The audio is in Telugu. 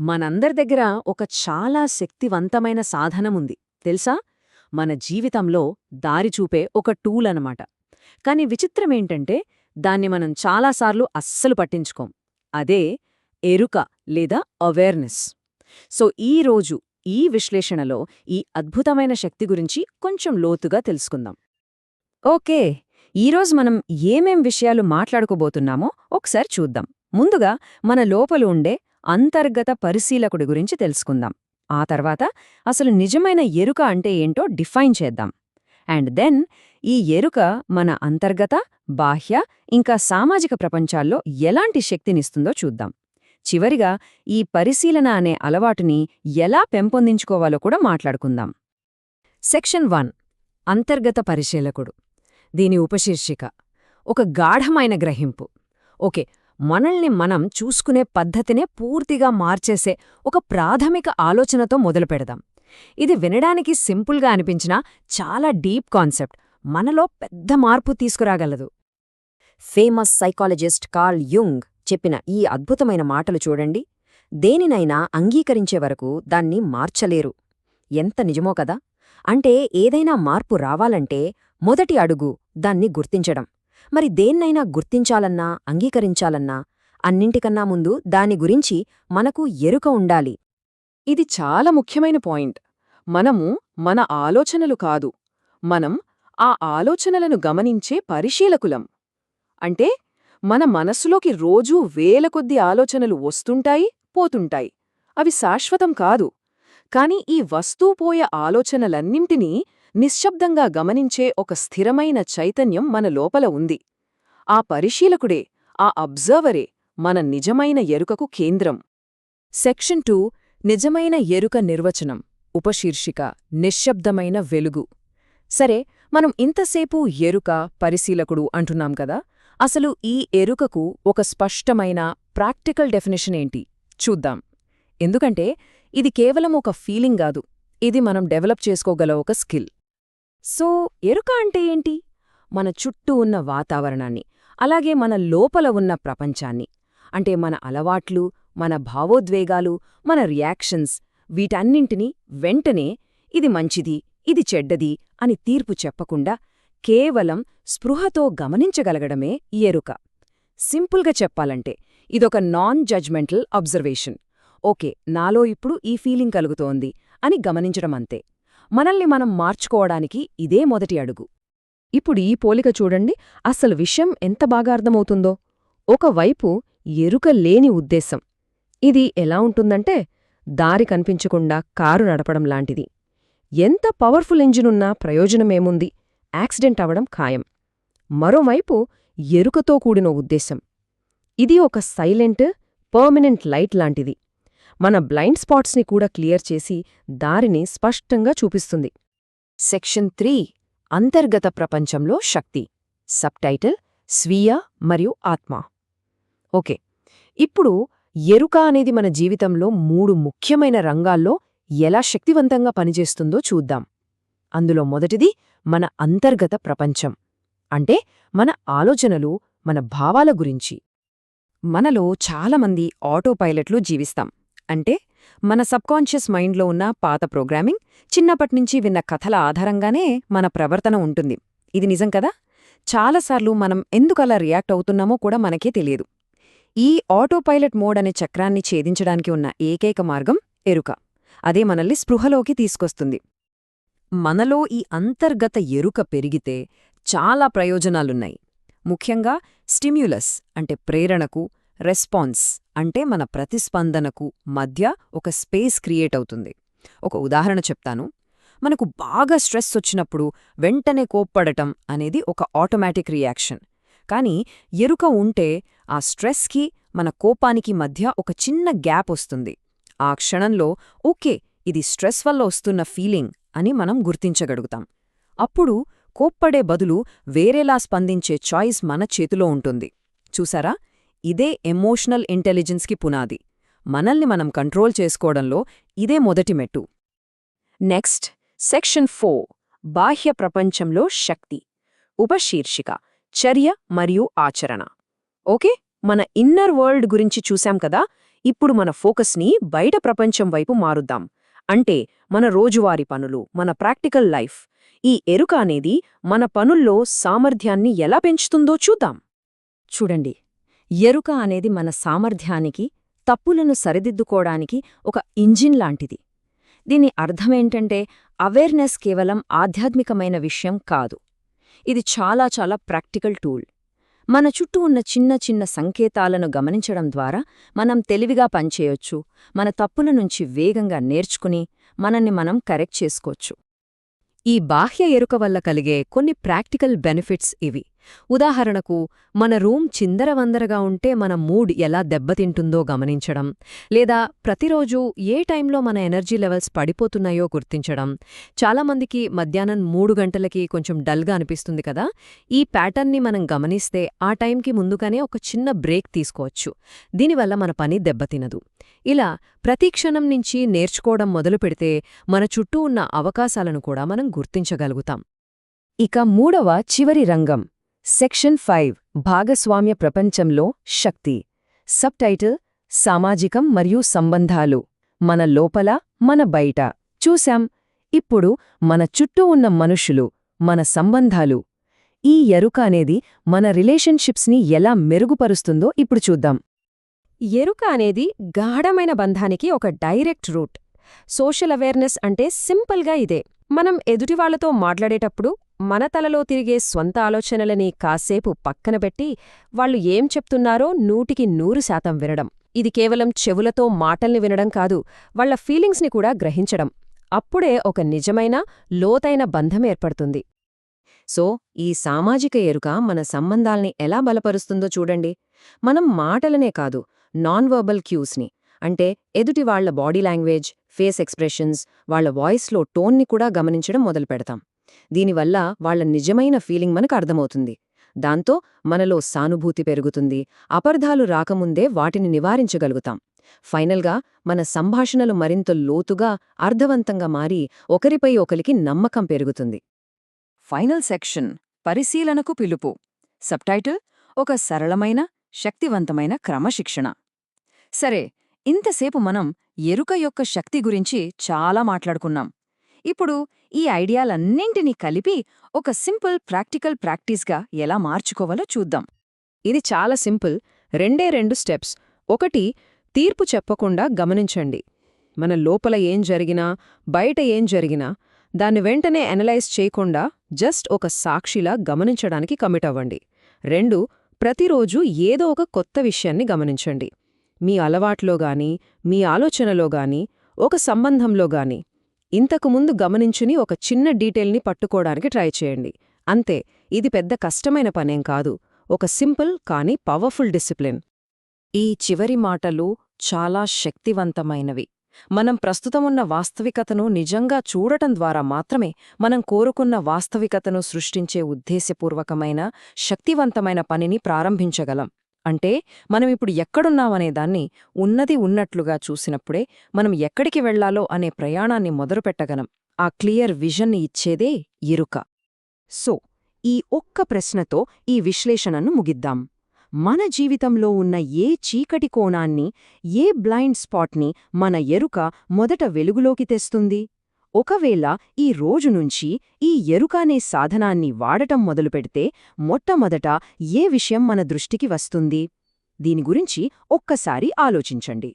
మనందరి దగ్గర ఒక చాలా శక్తివంతమైన సాధనముంది. తెలుసా? మన జీవితంలో దారి చూపే ఒక టూల్ అనమాట కాని విచిత్రమేంటంటే దాన్ని మనం చాలాసార్లు అస్సలు పట్టించుకోం. అదే ఎరుక లేదా అవేర్నెస్. సో ఈ రోజు ఈ విశ్లేషణలో ఈ అద్భుతమైన శక్తి గురించి కొంచెం లోతుగా తెలుసుకుందాం. ఓకే ఈరోజు మనం ఏమేం విషయాలు మాట్లాడుకోబోతున్నామో ఒకసారి చూద్దాం. ముందుగా మన లోపల ఉండే అంతర్గత పరిశీలకుడి గురించి తెలుసుకుందాం. ఆ తర్వాత అసలు నిజమైన ఎరుక అంటే ఏంటో డిఫైన్ చేద్దాం. అండ్ దెన్ ఈ ఎరుక మన అంతర్గత బాహ్య ఇంకా సామాజిక ప్రపంచాల్లో ఎలాంటి శక్తినిస్తుందో చూద్దాం. చివరిగా ఈ పరిశీలన అనే అలవాటుని ఎలా పెంపొందించుకోవాలో కూడా మాట్లాడుకుందాం. Section one. అంతర్గత పరిశీలకుడు. దీని ఉపశీర్షిక. ఒక గాఢమైన గ్రహింపు. ఓకే మనల్ని మనం చూసుకునే పద్ధతినే పూర్తిగా మార్చేసే ఒక ప్రాథమిక ఆలోచనతో మొదలుపెడదాం ఇది వినడానికి సింపుల్గా అనిపించినా చాలా డీప్ కాన్సెప్ట్. మనలో పెద్ద మార్పు తీసుకురాగలదు. ఫేమస్ సైకాలజిస్ట్ కార్ల్ యుంగ్ చెప్పిన ఈ అద్భుతమైన మాటలు చూడండి. దేనినైనా అంగీకరించే వరకు దాన్ని మార్చలేరు. ఎంత నిజమో కదా! అంటే ఏదైనా మార్పు రావాలంటే మొదటి అడుగు దాన్ని గుర్తించడం. మరి దేన్నైనా గుర్తించాలన్నా అంగీకరించాలన్నా అన్నింటికన్నా ముందు దాని గురించి మనకు ఎరుక ఉండాలి. ఇది చాలా ముఖ్యమైన పాయింట్. మనము మన ఆలోచనలు కాదు. మనం ఆ ఆలోచనలను గమనించే పరిశీలకులం. అంటే మన మనస్సులోకి రోజూ వేల కొద్ది ఆలోచనలు వస్తుంటాయి పోతుంటాయి. అవి శాశ్వతం కాదు. కాని ఈ వస్తూపోయే ఆలోచనలన్నింటినీ నిశ్శబ్దంగా గమనించే ఒక స్థిరమైన చైతన్యం మన లోపల ఉంది. ఆ పరిశీలకుడే ఆ అబ్జర్వరే మన నిజమైన ఎరుకకు కేంద్రం. సెక్షన్ టూ నిజమైన ఎరుక నిర్వచనం ఉపశీర్షిక నిశ్శబ్దమైన వెలుగు. సరే మనం ఇంతసేపు ఎరుక పరిశీలకుడు అంటున్నాం కదా అసలు ఈ ఎరుకకు ఒక స్పష్టమైన ప్రాక్టికల్ డెఫినేషన్ ఏంటి? చూద్దాం. ఎందుకంటే ఇది కేవలం ఒక ఫీలింగ్ కాదు ఇది మనం డెవలప్ చేసుకోగల ఒక స్కిల్. సో ఎరుక అంటే ఏంటి? మన చుట్టూ ఉన్న వాతావరణాన్ని అలాగే మన లోపల ఉన్న ప్రపంచాన్ని. అంటే మన అలవాట్లు మన భావోద్వేగాలు మన రియాక్షన్స్ వీటన్నింటినీ వెంటనే ఇది మంచిది ఇది చెడ్డది అని తీర్పు చెప్పకుండా కేవలం స్పృహతో గమనించగలగడమే ఎరుక. సింపుల్గా చెప్పాలంటే ఇదొక నాన్ జడ్జ్మెంటల్ అబ్జర్వేషన్. ఓకే నాలో ఇప్పుడు ఈ ఫీలింగ్ కలుగుతోంది అని గమనించడమంతే మనల్ని మనం మార్చుకోవడానికి ఇదే మొదటి అడుగు. ఇప్పుడు ఈ పోలిక చూడండి అసలు విషయం ఎంత బాగా అర్థమవుతుందో. ఒకవైపు ఎరుక లేని ఉద్దేశం. ఇది ఎలా ఉంటుందంటే దారి కనిపించకుండా కారు నడపడం లాంటిది. ఎంత పవర్ఫుల్ ఇంజినున్నా ప్రయోజనమేముంది? యాక్సిడెంట్ అవడం ఖాయం. మరోవైపు ఎరుకతో కూడిన ఉద్దేశం. ఇది ఒక సైలెంట్ పర్మనెంట్ లైట్ లాంటిది. మన బ్లైండ్ స్పాట్స్ని కూడా క్లియర్ చేసి దారిని స్పష్టంగా చూపిస్తుంది. సెక్షన్ త్రీ అంతర్గత ప్రపంచంలో శక్తి. సబ్టైటిల్ స్వీయ మరియు ఆత్మ. ఓకే. ఇప్పుడు ఎరుక అనేది మన జీవితంలో మూడు ముఖ్యమైన రంగాల్లో ఎలా శక్తివంతంగా పనిచేస్తుందో చూద్దాం. అందులో మొదటిది మన అంతర్గత ప్రపంచం. అంటే మన ఆలోచనలు మన భావాల గురించి. మనలో చాలామంది ఆటోపైలట్లు జీవిస్తాం. అంటే మన సబ్కాన్షియస్ మైండ్లో ఉన్న పాత ప్రోగ్రామింగ్ చిన్నప్పటినుంచి విన్న కథల ఆధారంగానే మన ప్రవర్తన ఉంటుంది. ఇది నిజం కదా? చాలాసార్లు మనం ఎందుకలా రియాక్ట్ అవుతున్నామో కూడా మనకే తెలియదు. ఈ ఆటోపైలట్ మోడ్ అనే చక్రాన్ని ఛేదించడానికి ఉన్న ఏకైక మార్గం ఎరుక. అదే మనల్ని స్పృహలోకి తీసుకొస్తుంది. మనలో ఈ అంతర్గత ఎరుక పెరిగితే చాలా ప్రయోజనాలున్నాయి. ముఖ్యంగా స్టిమ్యులస్ అంటే ప్రేరణకు రెస్పాన్స్ అంటే మన ప్రతిస్పందనకు మధ్య ఒక స్పేస్ క్రియేట్ అవుతుంది. ఒక ఉదాహరణ చెప్తాను. మనకు బాగా స్ట్రెస్ వచ్చినప్పుడు వెంటనే కోప్పడటం అనేది ఒక ఆటోమేటిక్ రియాక్షన్. కానీ ఎరుక ఉంటే ఆ స్ట్రెస్కి మన కోపానికి మధ్య ఒక చిన్న గ్యాప్ వస్తుంది. ఆ క్షణంలో ఓకే ఇది స్ట్రెస్ వల్ల వస్తున్న ఫీలింగ్ అని మనం గుర్తించగలుగుతాం. అప్పుడు కోప్పడే బదులు వేరేలా స్పందించే చాయిస్ మన చేతిలో ఉంటుంది. చూసారా? ఇదే ఎమోషనల్ ఇంటెలిజెన్స్కి పునాది. మనల్ని మనం కంట్రోల్ చేసుకోవడంలో ఇదే మొదటి మెట్టు. నెక్స్ట్ సెక్షన్ ఫోర్ బాహ్య ప్రపంచంలో శక్తి. ఉపశీర్షిక చర్య మరియు ఆచరణ. ఓకే? మన ఇన్నర్ వరల్డ్ గురించి చూశాం కదా? ఇప్పుడు మన ఫోకస్ని బయట ప్రపంచం వైపు మారుద్దాం. అంటే మన రోజువారీ పనులు మన ప్రాక్టికల్ లైఫ్. ఈ ఎరుక అనేది మన పనుల్లో సామర్థ్యాన్ని ఎలా పెంచుతుందో చూద్దాం. చూడండి. ఎరుక అనేది మన సామర్థ్యానికి తప్పులను సరిదిద్దుకోవడానికి ఒక ఇంజిన్ లాంటిది. దీని అర్థమేంటంటే అవేర్నెస్ కేవలం ఆధ్యాత్మికమైన విషయం కాదు. ఇది చాలా చాలా ప్రాక్టికల్ టూల్. మన చుట్టూ ఉన్న చిన్న చిన్న సంకేతాలను గమనించడం ద్వారా మనం తెలివిగా పనిచేయొచ్చు మన తప్పుల నుంచి వేగంగా నేర్చుకుని మనల్ని మనం కరెక్ట్ చేసుకోవచ్చు. ఈ బాహ్య ఎరుక వల్ల కలిగే కొన్ని ప్రాక్టికల్ బెనిఫిట్స్ ఇవి. ఉదాహరణకు మన రూమ్ చిందరవందరగా ఉంటే మన మూడ్ ఎలా దెబ్బతింటుందో గమనించడం లేదా ప్రతిరోజు ఏ టైంలో మన ఎనర్జీ లెవెల్స్ పడిపోతున్నాయో గుర్తించడం. చాలామందికి మధ్యాహ్నం మూడు గంటలకి కొంచెం డల్గా అనిపిస్తుంది కదా ఈ ప్యాటర్న్ని మనం గమనిస్తే ఆ టైంకి ముందుగానే ఒక చిన్న బ్రేక్ తీసుకోవచ్చు. దీనివల్ల మన పని దెబ్బతినదు. ఇలా ప్రతి క్షణం నుంచి నేర్చుకోవడం మొదలు పెడితే మన చుట్టూ ఉన్న అవకాశాలను కూడా మనం గుర్తించగలుగుతాం. ఇక మూడవ చివరి రంగం. సెక్షన్ ఫైవ్ భాగస్వామ్య ప్రపంచంలో శక్తి. సబ్టైటిల్ సామాజికం మరియు సంబంధాలు. మన లోపల మన బయట. చూశాం? ఇప్పుడు మన చుట్టూ ఉన్న మనుషులు మన సంబంధాలు. ఈ ఎరుక అనేది మన రిలేషన్షిప్స్ని ఎలా మెరుగుపరుస్తుందో ఇప్పుడు చూద్దాం. ఎరుక అనేది గాఢమైన బంధానికి ఒక డైరెక్ట్ రూట్. సోషల్ అవేర్నెస్ అంటే సింపుల్గా ఇదే. మనం ఎదుటివాళ్ళతో మాట్లాడేటప్పుడు మన తలలో తిరిగే స్వంత ఆలోచనలని కాసేపు పక్కన పెట్టి వాళ్ళు ఏం చెప్తున్నారో నూటికి నూరు శాతం వినడం. ఇది కేవలం చెవులతో మాటల్ని వినడం కాదు వాళ్ళ ఫీలింగ్స్ని కూడా గ్రహించడం. అప్పుడే ఒక నిజమైన లోతైన బంధం ఏర్పడుతుంది. సో ఈ సామాజిక ఎరుక మన సంబంధాల్ని ఎలా బలపరుస్తుందో చూడండి. మనం మాటలనే కాదు నాన్ వర్బల్ క్యూస్ని. అంటే ఎదుటి వాళ్ళ బాడీ లాంగ్వేజ్ ఫేస్ ఎక్స్ప్రెషన్స్ వాళ్ళ వాయిస్లో టోన్ని కూడా గమనించడం మొదలుపెడతాం. దీనివల్ల వాళ్ళ నిజమైన ఫీలింగ్ మనకు అర్థమవుతుంది. దాంతో మనలో సానుభూతి పెరుగుతుంది. అపర్ధాలు రాకముందే వాటిని నివారించగలుగుతాం. ఫైనల్గా మన సంభాషణలు మరింత లోతుగా అర్థవంతంగా మారి ఒకరిపై ఒకరికి నమ్మకం పెరుగుతుంది. ఫైనల్ సెక్షన్ పరిశీలనకు పిలుపు. సబ్టైటిల్ ఒక సరళమైన శక్తివంతమైన క్రమశిక్షణ. సరే ఇంతసేపు మనం ఎరుక యొక్క శక్తి గురించి చాలా మాట్లాడుకున్నాం. ఇప్పుడు ఈ ఐడియాలన్నింటినీ కలిపి ఒక సింపుల్ ప్రాక్టికల్ ప్రాక్టీస్గా ఎలా మార్చుకోవాలో చూద్దాం. ఇది చాలా సింపుల్. రెండే రెండు స్టెప్స్. ఒకటి తీర్పు చెప్పకుండా గమనించండి. మన లోపల ఏం జరిగినా బయట ఏం జరిగినా దాన్ని వెంటనే అనలైజ్ చేయకుండా జస్ట్ ఒక సాక్షిలా గమనించడానికి కమిట్ అవ్వండి. రెండు ప్రతిరోజు ఏదో ఒక కొత్త విషయాన్ని గమనించండి. మీ అలవాట్లో గాని మీ ఆలోచనలో గాని ఒక సంబంధంలో గాని ఇంతకుముందు గమనించుని ఒక చిన్న డీటెయిల్ని పట్టుకోవడానికి ట్రై చేయండి. అంతే ఇది పెద్ద కష్టమైన పనేం కాదు. ఒక సింపుల్ కానీ పవర్ఫుల్ డిసిప్లిన్. ఈ చివరి మాటలు చాలా శక్తివంతమైనవి. మనం ప్రస్తుతమున్న వాస్తవికతను నిజంగా చూడటం ద్వారా మాత్రమే మనం కోరుకున్న వాస్తవికతను సృష్టించే ఉద్దేశపూర్వకమైన శక్తివంతమైన పనిని ప్రారంభించగలం. అంటే మనం ఇప్పుడు ఎక్కడున్నామనే దాన్ని ఉన్నది ఉన్నట్లుగా చూసినప్పుడే మనం ఎక్కడికి వెళ్ళాలో అనే ప్రయాణాన్ని మొదలుపెట్టగలం ఆ క్లియర్ విజన్ని ఇచ్చేదే ఇరుక. సో ఈ ఒక్క ప్రశ్నతో ఈ విశ్లేషణను ముగిద్దాం. మన జీవితంలో ఉన్న ఏ చీకటి కోణాన్ని ఏ బ్లైండ్ స్పాట్ని మన ఎరుక మొదట వెలుగులోకి తెస్తుంది? ఒకవేళ ఈ రోజు నుంచి ఈ ఎరుకానే సాధనాన్ని వాడటం మొదలుపెడితే మొట్టమొదట ఏ విషయం మన దృష్టికి వస్తుంది? దీని గురించి ఒక్కసారి ఆలోచించండి.